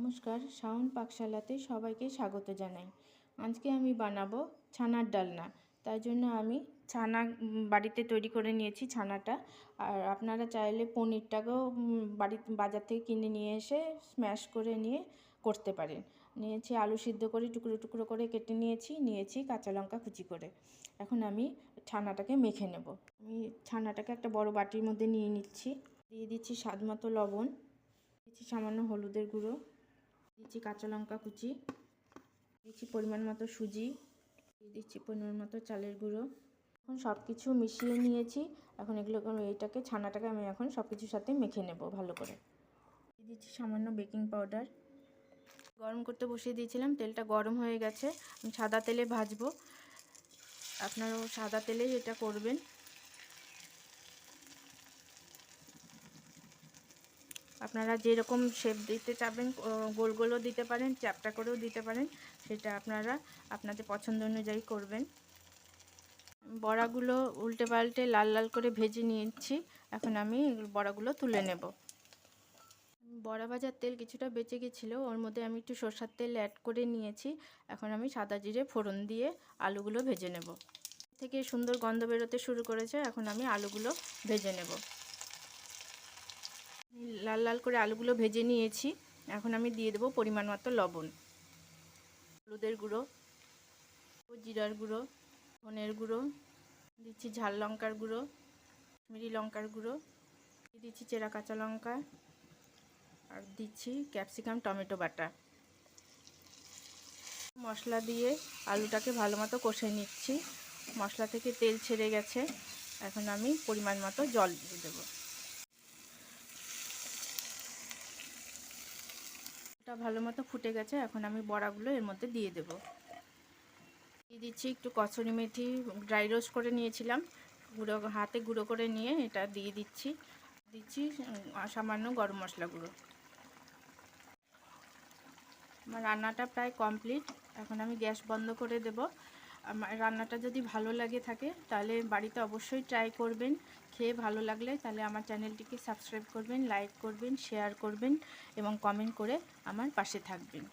নমস্কার, শাওন পাকশালাতে সবাইকে স্বাগত জানাই। আজকে আমি বানাবো ছানার ডালনা। তাই জন্য আমি ছানা বাড়িতে তৈরি করে নিয়েছি ছানাটা। আর আপনারা চাইলে পনিরটাকেও বাড়ি, বাজার থেকে কিনে নিয়ে এসে স্ম্যাশ করে নিয়ে করতে পারেন। নিয়েছি আলু সিদ্ধ করে, টুকরো টুকরো করে কেটে নিয়েছি নিয়েছি কাঁচা লঙ্কা কুচি করে। এখন আমি ছানাটাকে মেখে নেব। আমি ছানাটাকে একটা বড় বাটির মধ্যে নিয়ে নিচ্ছি। দিয়ে দিচ্ছি স্বাদ মতো লবণ। দিচ্ছি সামান্য হলুদের গুঁড়ো। দিচ্ছি কাঁচা লঙ্কা কুচি, দিচ্ছি পরিমাণ মতো সুজি দিয়ে দিচ্ছি পরিমাণ মতো চালের গুঁড়ো। এখন সব কিছু মিশিয়ে নিয়েছি। এখন এগুলো এইটাকে, ছানাটাকে আমি এখন সব কিছুর সাথে মেখে নেব ভালো করে। দিয়ে দিচ্ছি সামান্য বেকিং পাউডার। গরম করতে বসিয়ে দিয়েছিলাম, তেলটা গরম হয়ে গেছে। আমি সাদা তেলে ভাজবো। আপনারাও সাদা তেলেই এটা করবেন। আপনারা যেরকম শেপ দিতে চাবেন গোল গোলও দিতে পারেন চ্যাপটা করেও দিতে পারেন, সেটা আপনারা আপনাদের পছন্দ অনুযায়ী করবেন। বড়াগুলো উল্টে পাল্টে লাল লাল করে ভেজে নিয়েছি, এখন আমি বড়াগুলো তুলে নেব। বড়া ভাজার তেল কিছুটা বেঁচে গেছিল, ওর মধ্যে আমি একটু সর্ষার তেল অ্যাড করে নিয়েছি, এখন আমি সাদা জিরে ফোড়ন দিয়ে আলুগুলো ভেজে নেব। থেকে সুন্দর গন্ধ বেরোতে শুরু করেছে, এখন আমি আলুগুলো ভেজে নেব। লাল লাল করে আলুগুলো ভেজে নিয়েছি। এখন আমি দিয়ে দেবো পরিমাণ মতো লবণ। হলুদের গুঁড়ো, জিরার গুঁড়ো, ধনের গুঁড়ো, দিচ্ছি ঝাল লঙ্কার গুঁড়ো, কাশ্মীরি লঙ্কার গুঁড়ো দিচ্ছি চেরা কাঁচা লঙ্কা, আর দিচ্ছি ক্যাপসিকাম টমেটো বাটা। মশলা দিয়ে আলুটাকে ভালো মতো কষে নিচ্ছি। মশলা থেকে তেল ছেড়ে গেছে। এখন আমি পরিমাণ মতো জল দিয়ে দেবো। এটা ভালো মতো ফুটে গেছে, এখন আমি বড়াগুলো এর মধ্যে দিয়ে দেব। দিয়ে দিচ্ছি একটু কচুরি মেথি ড্রাই রোস্ট করে নিয়েছিলাম। গুঁড়ো, হাতে গুঁড়ো করে নিয়ে এটা দিয়ে দিচ্ছি। দিচ্ছি সামান্য গরম মশলা গুঁড়ো। আমার রান্নাটা প্রায় কমপ্লিট এখন আমি গ্যাস বন্ধ করে দেব। আমার রান্নাটা যদি ভালো লাগে থাকে, তাহলে বাড়িতে অবশ্যই ট্রাই করবেন। খেয়ে ভালো লাগলে তাহলে আমার চ্যানেলটিকে সাবস্ক্রাইব করবেন লাইক করবেন শেয়ার করবেন এবং কমেন্ট করে আমার পাশে থাকবেন।